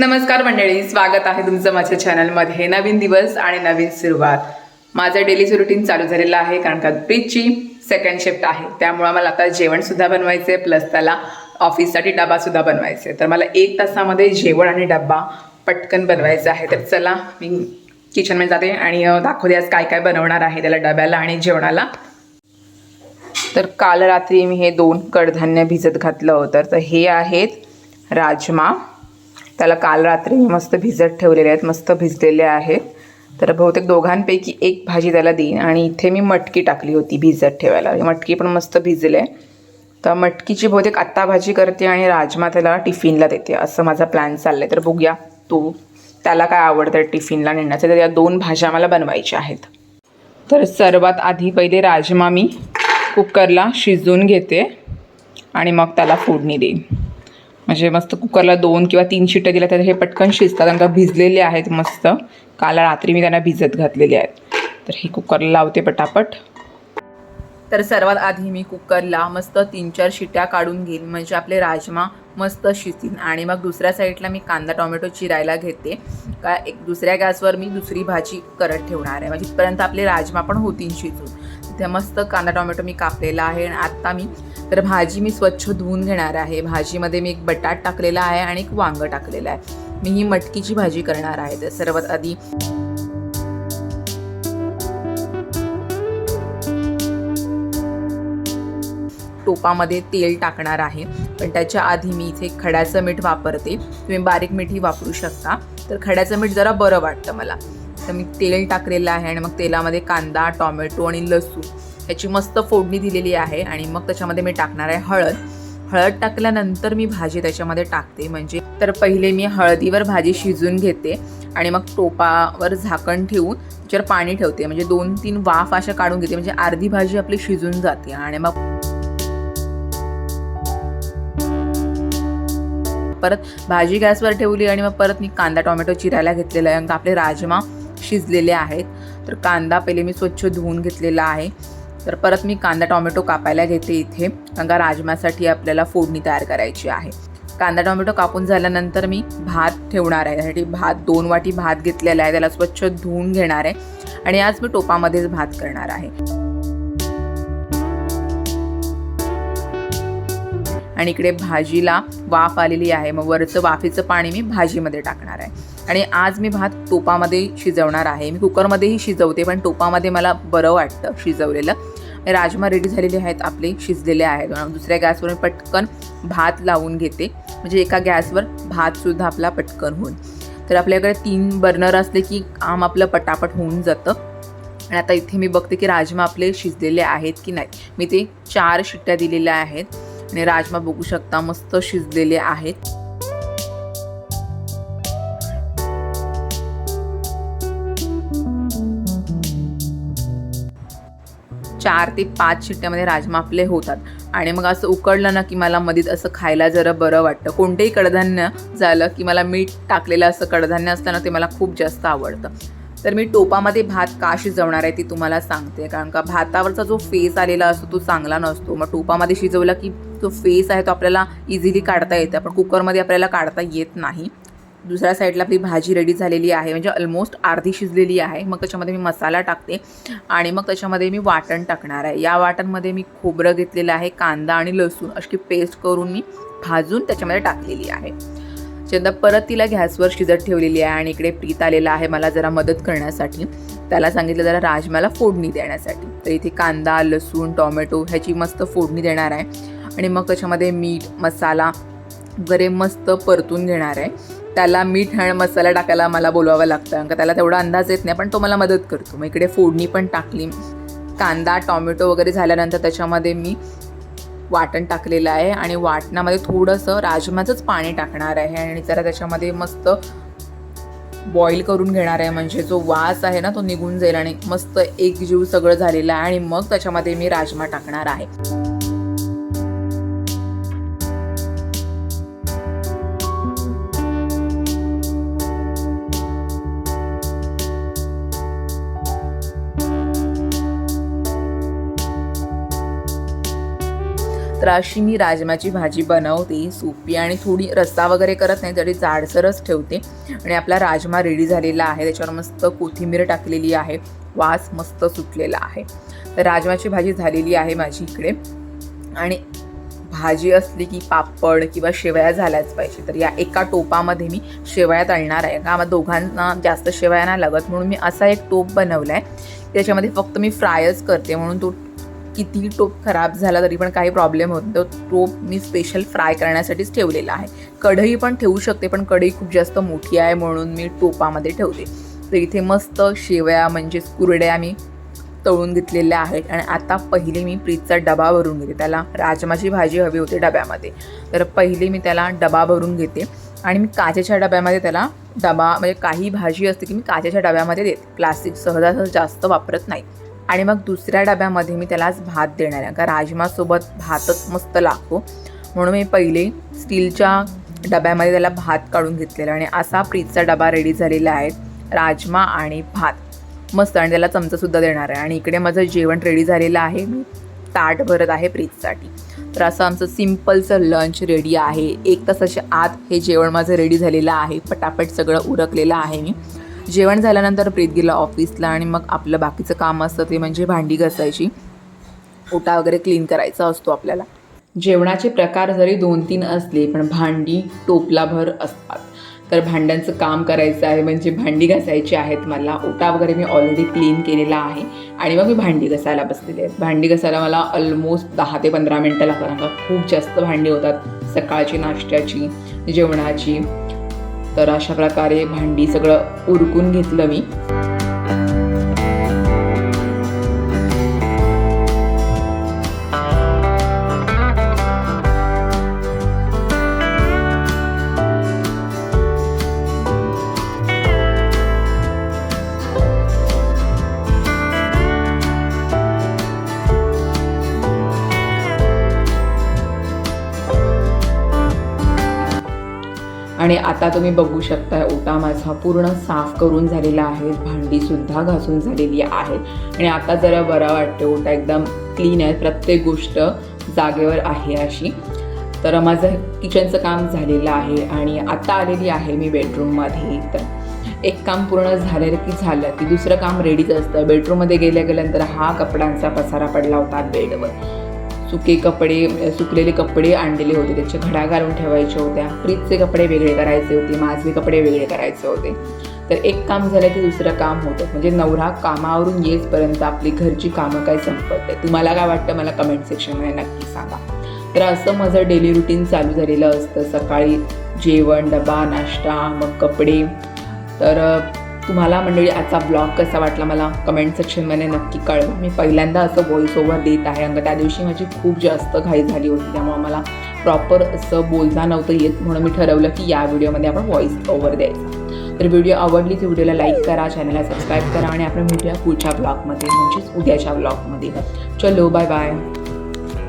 नमस्कार मंडळी स्वागत आहे तुमचं माझ्या चॅनलमध्ये. नवीन दिवस आणि नवीन सुरुवात. माझं डेलीचं रुटीन चालू झालेलं आहे कारण का ब्रिजची सेकंड शिफ्ट आहे. त्यामुळं मला आता जेवणसुद्धा बनवायचं आहे प्लस त्याला ऑफिससाठी डबासुद्धा बनवायचा आहे तर मला एक तासामध्ये जेवण आणि डब्बा पटकन बनवायचा आहे. तर चला मी किचनमध्ये जाते आणि दाखवते आज काय काय बनवणार आहे त्याला डब्याला आणि जेवणाला. तर काल रात्री मी हे दोन कडधान्य भिजत घातलं होतं. तर हे आहेत राजमा त्याला काल रात्री मी मस्त भिजत ठेवलेले आहेत मस्त भिजलेले आहेत तर बहुतेक दोघांपैकी एक भाजी त्याला देईन आणि इथे मी मटकी टाकली होती भिजत ठेवायला. मटकी पण मस्त भिजले. तर मटकीची बहुतेक आत्ता भाजी करते आणि राजमा त्याला टिफिनला देते. असं माझा प्लॅन चालला आहे तर बघूया तू त्याला काय आवडतं टिफिनला नेण्याचं? तर या दोन भाज्या मला बनवायच्या आहेत. तर सर्वात आधी पहिले राजमा मी कुकरला शिजवून घेते आणि मग त्याला फोडणी देईन. म्हणजे मस्त कुकरला दोन किंवा तीन शिट्ट्या दिल्या तर हे पटकन शिजतात. आणि भिजलेले आहेत मस्त. काल रात्री मी त्यांना भिजत घातलेले आहेत. तर हे कुकरला लावते पटापट. तर सर्वात आधी मी कुकरला मस्त तीन चार शिट्ट्या काढून घेईन. म्हणजे आपले राजमा मस्त शिजतील. आणि मग दुसऱ्या साईडला मी कांदा टोमॅटो चिरायला घेते. का एक दुसऱ्या गॅसवर मी दुसरी भाजी करत ठेवणार आहे. म्हणजे तिथपर्यंत आपले राजमा पण होतील शिजून. तिथे मस्त कांदा टोमॅटो मी कापलेला आहे आणि आत्ता मी तर भाजी मी स्वच्छ धुवून घेणार आहे. भाजीमध्ये मी एक बटाट टाकलेला आहे आणि एक वांगं टाकलेलं आहे. मी ही मटकीची भाजी करणार आहे. तर सर्वात आधी टोपामध्ये तेल टाकणार आहे. पण त्याच्या आधी मी इथे खड्याचं मीठ वापरते. तुम्ही बारीक मीठही वापरू शकता. तर खड्याचं मीठ जरा बरं वाटतं मला. तर मी तेल टाकलेलं आहे आणि मग तेलामध्ये कांदा टॉमॅटो आणि लसूण ह्याची मस्त फोडणी दिलेली आहे आणि मग त्याच्यामध्ये मी टाकणार आहे हळद. हळद टाकल्यानंतर मी भाजी त्याच्यामध्ये टाकते. म्हणजे तर पहिले मी हळदीवर भाजी शिजून घेते आणि मग टोपावर झाकण ठेवून त्याच्यावर पाणी ठेवते. म्हणजे दोन तीन वाफ अशा काढून घेते. म्हणजे अर्धी भाजी आपली शिजून जाते आणि मग परत भाजी गॅसवर ठेवली आणि मग परत मी कांदा टोमॅटो चिरायला घेतलेला आहे. कारण का आपले राजमा शिजलेले आहेत. तर कांदा पहिले मी स्वच्छ धुवून घेतलेला आहे. तर परत मी कांदा टोमॅटो कापायला घेते इथे. कारण का राजमासाठी आपल्याला फोडणी तयार करायची आहे. कांदा टोमॅटो कापून झाल्यानंतर मी भात ठेवणार आहे. त्यासाठी भात दोन वाटी भात घेतलेला आहे. त्याला स्वच्छ धुवून घेणार आहे. आणि आज मी टोपामध्येच भात करणार आहे. आणि इकडे भाजीला वाफ आलेली आहे. मग वरचं वाफेचं पाणी मी भाजीमध्ये टाकणार आहे. आणि आज मी भात टोपामध्ये शिजवणार आहे. मी कुकरमध्येही शिजवते पण टोपामध्ये मला बरं वाटतं शिजवलेलं. राजमा रेडी झालेले आहेत आपले शिजलेले आहेत. दुसऱ्या गॅसवर मी पटकन भात लावून घेते. म्हणजे एका गॅसवर भातसुद्धा आपला पटकन होईल. तर आपल्याकडे तीन बर्नर असले की काम आपलं पटापट होऊन जातं. आणि आता इथे मी बघते की राजमा आपले शिजलेले आहेत की नाही. मी ते चार शिट्ट्या दिलेल्या आहेत. आणि राजमा बघू शकता मस्त शिजलेले आहेत. चार ते पाच शिट्ट्यामध्ये राजमा आपले होतात. आणि मग असं उकडलं ना की मला मधीत असं खायला जरा बरं वाटतं. कोणतेही कडधान्य झालं की मला मीठ टाकलेलं असं कडधान्य असतं ना ते मला खूप जास्त आवडतं. तर मी टोपामध्ये भात का शिजवणार आहे ती तुम्हाला सांगते. कारण का भातावरचा जो फेस आलेला असतो तो चांगला नसतो. मग टोपामध्ये शिजवला की जो फेस आहे तो आपल्याला इझिली काढता येतं. पण कुकरमध्ये आपल्याला काढता येत नाही. दुसऱ्या साईडला आपली भाजी रेडी झालेली आहे. म्हणजे ऑलमोस्ट अर्धी शिजलेली आहे. मग त्याच्यामध्ये मी मसाला टाकते आणि मग त्याच्यामध्ये मी वाटण टाकणार आहे. या वाटणमध्ये मी खोबरं घेतलेलं आहे कांदा आणि लसूण अशी पेस्ट करून मी भाजून त्याच्यामध्ये टाकलेली आहे. चंदा परत तिला गॅसवर शिजत ठेवलेली आहे आणि इकडे प्रीत आलेला आहे मला जरा मदत करण्यासाठी. त्याला सांगितलं जरा राजमाला फोडणी देण्यासाठी. तर इथे कांदा लसूण टॉमॅटो ह्याची मस्त फोडणी देणार आहे. आणि मग त्याच्यामध्ये मीठ मसाला वगैरे मस्त परतून घेणार आहे. त्याला मीठ आणि मसाला टाकायला मला बोलवावं लागतं कारण का त्याला तेवढा अंदाज येत नाही पण तो मला मदत करतो. मग इकडे फोडणी पण टाकली कांदा टॉमॅटो वगैरे झाल्यानंतर त्याच्यामध्ये मी वाटण टाकलेलं आहे आणि वाटणामध्ये थोडंसं राजमाचंच पाणी टाकणार आहे आणि जरा त्याच्यामध्ये मस्त बॉईल करून घेणार आहे. म्हणजे जो वास आहे ना तो निघून जाईल आणि मस्त एक जीव सगळं झालेलं आहे आणि मग त्याच्यामध्ये मी राजमा टाकणार आहे. तर अशी मी राजमाची भाजी बनवते सोपी आणि थोडी रस्सा वगैरे करत नाही तरी जाडसरच ठेवते. आणि आपला राजमा रेडी झालेला आहे त्याच्यावर मस्त कोथिंबीर टाकलेली आहे वास मस्त सुटलेला आहे. तर राजमाची भाजी झालेली आहे माझी इकडे. आणि भाजी असली की पापड किंवा शेवया झाल्याच पाहिजे तर या एका टोपामध्ये मी शेवया तळणार आहे. का मग दोघांना जास्त शेवया नाही लागत म्हणून मी असा एक टोप बनवला आहे त्याच्यामध्ये फक्त मी फ्रायच करते म्हणून तो कितीही टोप खराब झाला तरी पण काही प्रॉब्लेम होत तो टोप मी स्पेशल फ्राय करण्यासाठीच ठेवलेला आहे. कढई पण ठेवू शकते पण कढई खूप जास्त मोठी आहे म्हणून मी टोपामध्ये ठेवते. तर इथे मस्त शेवया म्हणजेच कुरड्या मी तळून घेतलेल्या आहेत आणि आता पहिले मी प्रीतचा डबा भरून घेते. त्याला राजमाची भाजी हवी होती डब्यामध्ये. तर पहिले मी त्याला डबा भरून घेते आणि मी काचेच्या डब्यामध्ये त्याला डबा म्हणजे काही भाजी असते की मी काचेच्या डब्यामध्ये देते. प्लास्टिक सहजासहज जास्त वापरत नाही. आणि मग दुसऱ्या डब्यामध्ये मी त्यालाच भात देणार आहे. कारण राजमासोबत भातच मस्त लागतो. म्हणून मी पहिले स्टीलच्या डब्यामध्ये त्याला भात काढून घेतलेला आणि असा प्रीतचा डबा रेडी झालेला आहे. राजमा आणि भात. मस्त आणि त्याला चमचासुद्धा देणार आहे. आणि इकडे माझं जेवण रेडी झालेलं आहे. मी ताट भरत आहे प्रीतसाठी तर असं आमचं सिम्पलचं लंच रेडी आहे. एक तासाच्या आत हे जेवण माझं रेडी झालेलं आहे. पटापट सगळं उरकलेलं आहे मी. जेवण झाल्यानंतर प्रीत गेला ऑफिसला आणि मग आपलं बाकीचं काम असतं ते म्हणजे भांडी घासायची. ओटा वगैरे क्लीन करायचा असतो आपल्याला. जेवणाचे प्रकार जरी दोन तीन असले पण भांडी टोपलाभर असतात. तर भांड्यांचं काम करायचं आहे म्हणजे भांडी घासायची आहेत मला. ओटा वगैरे मी ऑलरेडी क्लीन केलेला आहे आणि मग मी भांडी घासायला बसलेली आहे. भांडी घासायला मला ऑलमोस्ट दहा ते पंधरा मिनटं लागतात. खूप जास्त भांडी होतात. सकाळची नाश्त्याची जेवणाची. तर अशा प्रकारे भांडी सगळं उरकून घेतलं मी. आणि आता तुम्ही बघू शकता ओटा माझा पूर्ण साफ करून झालेला आहे. भांडीसुद्धा घासून झालेली आहे. आणि आता जरा बरं वाटते ओटा एकदम क्लीन आहे. प्रत्येक गोष्ट जागेवर आहे अशी. तर माझं किचनचं काम झालेलं आहे आणि आता आलेली आहे मी बेडरूममध्ये तर एक काम पूर्ण झालं की झालं की दुसरं काम रेडीच असतं. बेडरूममध्ये गेल्या गेल्यानंतर हा कपड्यांचा पसारा पडला होता बेडवर सुके कपडे सुकलेले कपडे आणलेले होते. त्याचे घडा घालून ठेवायच्या होत्या. फ्रीजचे कपडे वेगळे करायचे होते. माझे कपडे वेगळे करायचे होते. तर एक काम झालं की दुसरं काम होतं. म्हणजे नवरा कामावरून येईपर्यंत आपली घरची कामं काय संपत? आहे तुम्हाला काय वाटतं? मला कमेंट सेक्शनमध्ये नक्की सांगा. तर असं माझं डेली रुटीन चालू झालेलं असतं. सकाळी जेवण डबा नाश्ता मग कपडे. तर तुम्हाला मंडळी आजचा ब्लॉग कसा वाटला मला कमेंट सेक्शनमध्ये नक्की कळवा. मी पहिल्यांदा असं व्हॉइस ओव्हर देत आहे. अंग त्या दिवशी माझी खूप जास्त घाई झाली होती. त्यामुळे मला प्रॉपर असं बोलता नव्हतं येत. म्हणून मी ठरवलं की या व्हिडिओमध्ये आपण व्हॉइस ओव्हर द्यायचा. तर व्हिडिओ आवडली तर व्हिडिओला लाईक करा चॅनलला सबस्क्राईब करा आणि आपण भेटूया पुढच्या ब्लॉगमध्ये म्हणजेच उद्याच्या ब्लॉगमध्ये चलो बाय बाय